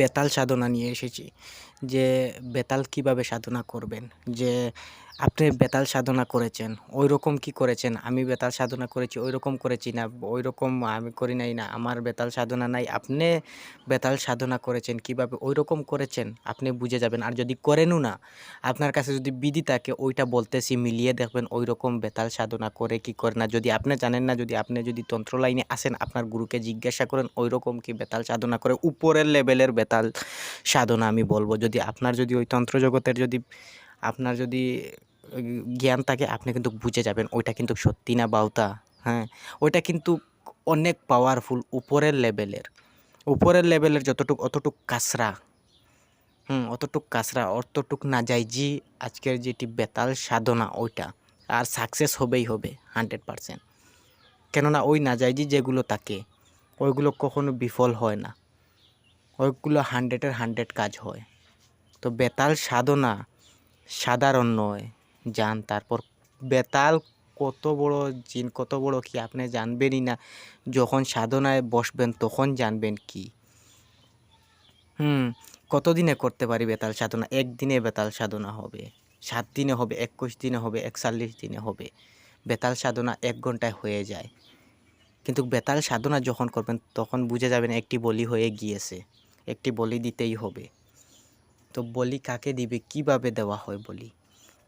বেতাল সাধনা নিয়ে এসেছি, যে বেতাল কীভাবে সাধনা করবেন? যে আপনি বেতাল সাধনা করেছেন ওই রকম কি করেছেন? আমি বেতাল সাধনা করেছি ওই রকম করেছি না ওই রকম আমি করি নাই না, আমার বেতাল সাধনা নাই, আপনি বেতাল সাধনা করেছেন কীভাবে? ওই রকম করেছেন, আপনি বুঝে যাবেন। আর যদি করেনও না, আপনার কাছে যদি বিধি থাকে, ওইটা বলতেছি, মিলিয়ে দেখবেন ওই রকম বেতাল সাধনা করে কি করে না। যদি আপনি জানেন না, যদি আপনি যদি তন্ত্র লাইনে আসেন, আপনার গুরুকে জিজ্ঞাসা করেন ওই রকম কি বেতাল সাধনা করে? উপরের লেভেলের বেতাল সাধনা আমি বলব। যদি আপনার যদি ওই তন্ত্র জগতের যদি, আপনার যদি জ্ঞান থাকে, আপনি কিন্তু বুঝে যাবেন ওইটা কিন্তু সত্যি না বাউতা। হ্যাঁ ওইটা কিন্তু অনেক পাওয়ারফুল উপরের লেভেলের উপরের লেভেলের যতটুক, অতটুক কাসরা। হুম, অতটুক কাসরা, অতটুক না যায় জি আজকের যেটি বেতাল সাধনা ওইটা। আর সাকসেস হবেই হবে হান্ড্রেড পারসেন্ট কেননা ওই না যায় জি যেগুলো থাকে, ওইগুলো কখনো বিফল হয় না। ওইগুলো হান্ড্রেডের হান্ড্রেড কাজ হয়। তো বেতাল সাধনা সাধারণ নয় যান তারপর বেতাল কত বড় জিন, কত বড় কি আপনি জানবেনই না। যখন সাধনায় বসবেন, তখন জানবেন কি। হুম, কতদিনে করতে পারি বেতাল সাধনা? একদিনে বেতাল সাধনা হবে। সাত দিনে হবে, একুশ দিনে হবে, একচল্লিশ দিনে হবে। বেতাল সাধনা এক ঘন্টায় হয়ে যায়। কিন্তু বেতাল সাধনা যখন করবেন, তখন বুঝে যাবেন একটি বলি হয়ে গিয়েছে। একটি বলি দিতেই হবে। তো বলি কাকে দিবে, কীভাবে দেওয়া হয় বলি?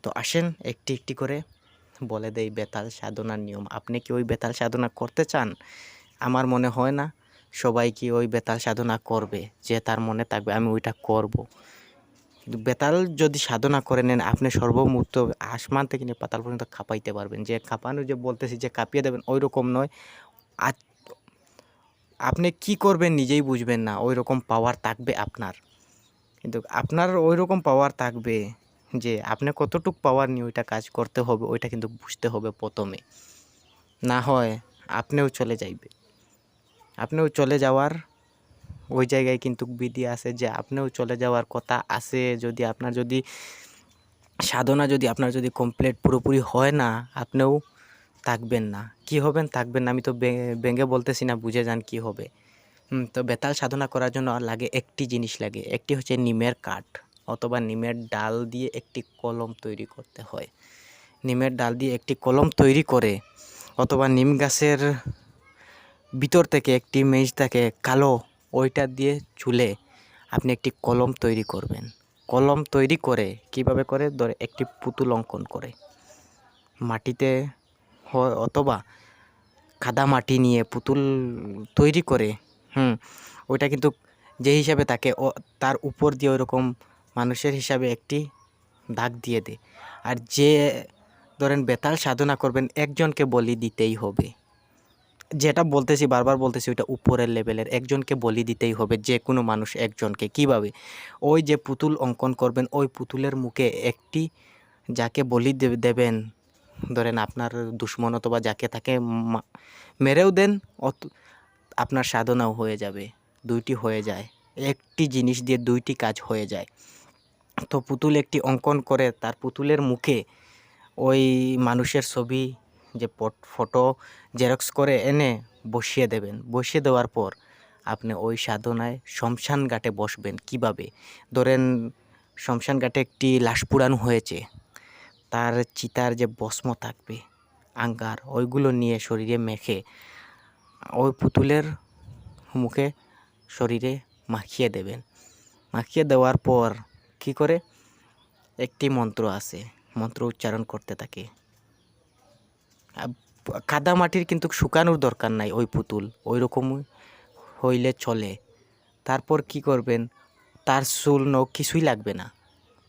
তো আসেন একটি একটি করে বলে দেই বেতাল সাধনার নিয়ম। আপনি কি ওই বেতাল সাধনা করতে চান? আমার মনে হয় না সবাই কি ওই বেতাল সাধনা করবে, যে তার মনে থাকবে, আমি ওইটা করব। কিন্তু বেতাল যদি সাধনা করে নেন, আপনি সর্বমুক্ত আসমান থেকে নিয়ে পাতাল পর্যন্ত কাঁপাইতে পারবেন। যে কাঁপানো যে বলতেছি, যে কাঁপিয়ে দেবেন ওই রকম নয়। আজ আপনি কি করবেন নিজেই বুঝবেন না ওই রকম পাওয়ার থাকবে আপনার। কিন্তু আপনার ওই রকম পাওয়ার থাকবে যে আপনি কতটুক পাওয়ার নিয়ে ওইটা কাজ করতে হবে, ওইটা কিন্তু বুঝতে হবে প্রথমে। না হয় আপনিও চলে যাইবে। আপনিও চলে যাওয়ার ওই জায়গায় কিন্তু বিধি আছে যে আপনিও চলে যাওয়ার কথা আছে, যদি আপনার যদি সাধনা যদি আপনার যদি কমপ্লিট পুরোপুরি হয় না, আপনিও থাকবেন না। কি হবেন থাকবেন না, আমি তো ব্যঙ্গে বলতেছি না, বুঝে যান কি হবে। তো বেতাল সাধনা করার জন্য লাগে একটি জিনিস লাগে, একটি হচ্ছে নিমের কাঠ অথবা নিমের ডাল দিয়ে একটি কলম তৈরি করতে হয়। নিমের ডাল দিয়ে একটি কলম তৈরি করে অথবা নিম গাছের ভিতর থেকে একটি মেজ থাকে কালো, ওইটা দিয়ে চুলে আপনি একটি কলম তৈরি করবেন। কলম তৈরি করে কীভাবে করে? ধরে একটি পুতুল অঙ্কন করে। মাটিতে হয় অথবা কাদা মাটি নিয়ে পুতুল তৈরি করে, হুম, ওইটা কিন্তু যে হিসাবে তাকে ও তার উপর দিয়ে ওইরকম মানুষের হিসাবে একটি দাগ দিয়ে দেয়। আর যে, ধরেন বেতাল সাধনা করবেন, একজনকে বলি দিতেই হবে। যেটা বলতেছি, বারবার বলতেছি, ওইটা উপরের লেভেলের, একজনকে বলি দিতেই হবে, যে কোনো মানুষ একজনকে। কীভাবে? ওই যে পুতুল অঙ্কন করবেন, ওই পুতুলের মুখে একটি যাকে বলি দেবেন ধরেন আপনার দুশ্মন অথবা যাকে তাকে মেরেও দেন, অত আপনার সাধনাও হয়ে যাবে, দুইটি হয়ে যায়। একটি জিনিস দিয়ে দুইটি কাজ হয়ে যায়। তো পুতুল একটি অঙ্কন করে, তার পুতুলের মুখে ওই মানুষের ছবি, যে ফটো, জেরক্স করে এনে বসিয়ে দেবেন। বসিয়ে দেওয়ার পর আপনি ওই সাধনায় শ্মশান ঘাটে বসবেন। কীভাবে? ধরেন, শ্মশান ঘাটে একটি লাশ পুরানো হয়েছে। তার চিতার যে ভস্ম থাকবে, আঙ্গার, ওইগুলো নিয়ে শরীরে মেখে, ওই পুতুলের মুখে শরীরে মাখিয়ে দেবেন। মাখিয়ে দেওয়ার পর কি করে? একটি মন্ত্র আছে, মন্ত্র উচ্চারণ করতে থাকে। কাদা মাটির কিন্তু শুকানোর দরকার নাই ওই পুতুল ওই রকম হইলে চলে। তারপর কি করবেন? তার চুল নখ কিছুই লাগবে না।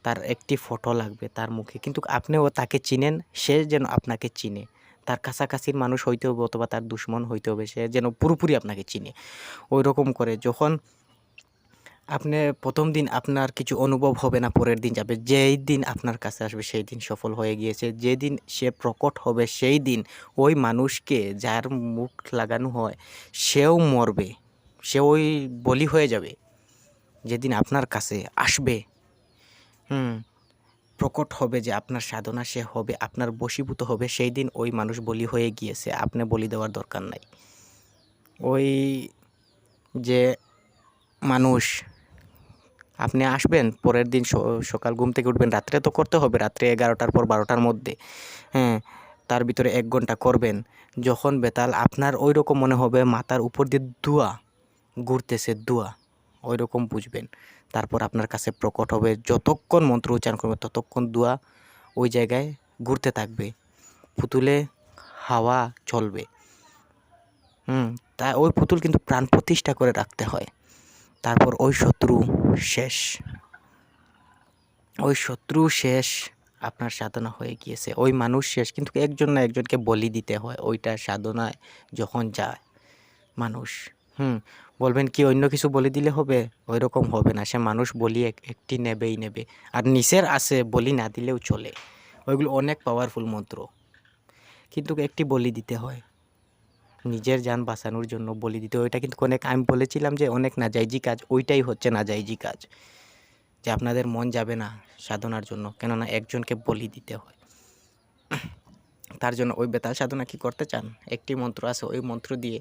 তার একটি ফটো লাগবে তার মুখে। কিন্তু আপনিও তাকে চিনেন, সে যেন আপনাকে চিনে। তার কাছাকাছির মানুষ হইতে হবে অথবা তার দুশ্মন হইতে হবে সে যেন পুরোপুরি আপনাকে চিনে। ওই রকম করে যখন আপনি প্রথম দিন আপনার কিছু অনুভব হবে না, পরের দিন যাবে। যেই দিন আপনার কাছে আসবে, সেই দিন সফল হয়ে গিয়েছে। যেদিন সে প্রকট হবে, সেই দিন ওই মানুষকে যার মুখ লাগানো হয়, সেও মরবে। সে ওই বলি হয়ে যাবে। যেদিন আপনার কাছে আসবে হুম। প্রকট হবে যে আপনার সাধনা সে হবে, আপনার বশীভূত হবে, সেই দিন ওই মানুষ বলি হয়ে গিয়েছে, আপনি বলি দেওয়ার দরকার নাই। ওই যে মানুষ, আপনি আসবেন, পরের দিন সকাল ঘুম থেকে উঠবেন, রাত্রে তো করতে হবে, রাত্রে এগারোটার পর বারোটার মধ্যে হ্যাঁ তার ভিতরে এক ঘণ্টা করবেন, যখন বেতাল আপনার ওই রকম মনে হবে, মাথার উপর দিয়ে ধোঁয়া ঘুরতেছে ধোঁয়া ওই রকম বুঝবেন। তারপর আপনার কাছে প্রকট হবে। যতক্ষণ মন্ত্র উচ্চারণ করবে, ততক্ষণ ধোঁয়া ওই জায়গায় ঘুরতে থাকবে। পুতুলে হাওয়া চলবে। হুম, তা ওই পুতুল কিন্তু প্রাণ প্রতিষ্ঠা করে রাখতে হয়। তারপর ওই শত্রু শেষ। ওই শত্রু শেষ, আপনার সাধনা হয়ে গিয়েছে। ওই মানুষ শেষ, কিন্তু একজন না একজনকে বলি দিতে হয়। ওইটা সাধনায় যখন যায়, মানুষ। হুম, বলবেন কি অন্য কিছু বলি দিলে হবে? ওই রকম হবে না, সে মানুষ বলি একটি নেবেই নেবে। আর নিচের আছে, বলি না দিলেও চলে। ওইগুলো অনেক পাওয়ারফুল মন্ত্র। কিন্তু একটি বলি দিতে হয়। নিজের যান বাঁচানোর জন্য বলি দিতে। ওইটা কিন্তু অনেক, আমি বলেছিলাম যে অনেক নাজাইজি কাজ, ওইটাই হচ্ছে নাজাইজি কাজ। যে আপনাদের মন যাবে না সাধনার জন্য, কেননা একজনকে বলি দিতে হয়। তার জন্য ওই বেতাল সাধনা কি করতে চান? একটি মন্ত্র আছে, ওই মন্ত্র দিয়ে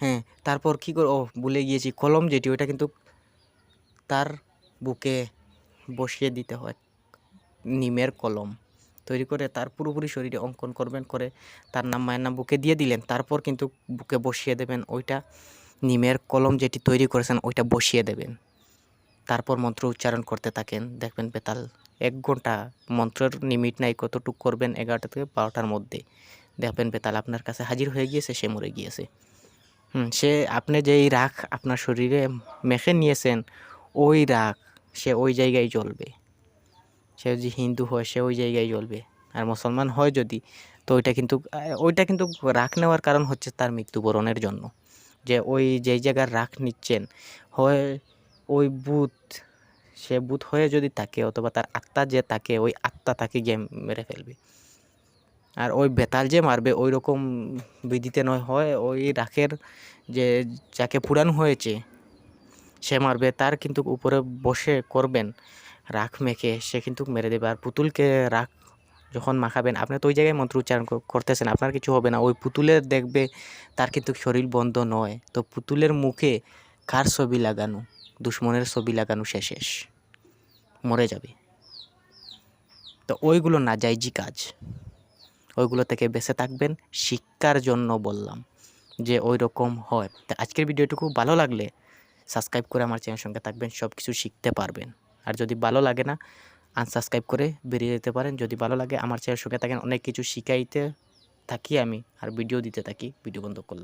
হ্যাঁ তারপর কি করে, ও ভুলে গিয়েছি, কলম যেটি, ওইটা কিন্তু তার বুকে বসিয়ে দিতে হয়, নিমের কলম। তৈরি করে তার পুরোপুরি শরীরে অঙ্কন করবেন, করে তার নাম, মায়ের নাম বুকে দিয়ে দিলেন, তারপর কিন্তু বুকে বসিয়ে দেবেন ওইটা, নিমের কলম যেটি তৈরি করেছেন, ওইটা বসিয়ে দেবেন। তারপর মন্ত্র উচ্চারণ করতে থাকেন, দেখবেন বেতাল, এক ঘণ্টা মন্ত্রের লিমিট নাই, কতটুক করবেন, এগারোটা থেকে বারোটার মধ্যে। দেখবেন বেতাল আপনার কাছে হাজির হয়ে গিয়েছে, সে মরে গিয়েছে। সে আপনি যেই রাখ আপনার শরীরে মেখে নিয়েছেন, ওই রাখ সে ওই জায়গায় জ্বলবে। সে যদি হিন্দু হয়, সে ওই জায়গায় জ্বলবে। আর মুসলমান হয় যদি, তো ওইটা কিন্তু ওইটা কিন্তু রাখ নেওয়ার কারণ হচ্ছে তার মৃত্যুবরণের জন্য। যে ওই যেই জায়গার রাখ নিচ্ছেন, হয় ওই বুথ সে বুথ হয়ে যদি থাকে অথবা তার আত্মা যে তাকে ওই আত্মা তাকে গিয়ে মেরে ফেলবে। আর ওই বেতাল যে মারবে ওই রকম বিধিতে নয়, হয় ওই রাখের যে যাকে পুরানো হয়েছে, সে মারবে। তার কিন্তু উপরে বসে করবেন, রাখ মেখে, সে কিন্তু মেরে দেবে। আর পুতুলকে রাখ যখন মাখাবেন, আপনি তো ওই জায়গায় মন্ত্র উচ্চারণ করতেছেন, আপনার কিছু হবে না। ওই পুতুলের দেখবে তার কিন্তু শরীর বন্ধ নয়। তো পুতুলের মুখে কার ছবি লাগানো? দুশ্মনের ছবি লাগানো সে শেষ। মরে যাবে। তো ওইগুলো না যাইজি কাজ। ওইগুলো থেকে বেঁচে থাকবেন, শিক্ষার জন্য বললাম যে ওই রকম হয়। তা আজকের ভিডিওটুকু ভালো লাগলে সাবস্ক্রাইব করে আমার চ্যানেল সঙ্গে থাকবেন সব কিছু শিখতে পারবেন। আর যদি ভালো লাগে না আনসাবস্ক্রাইব করে বেরিয়ে যেতে পারেন। যদি ভালো লাগে, আমার চ্যানেল সঙ্গে থাকেন, অনেক কিছু শিখাইতে থাকি আমি আর ভিডিও দিতে থাকি ভিডিও বন্ধ করলাম।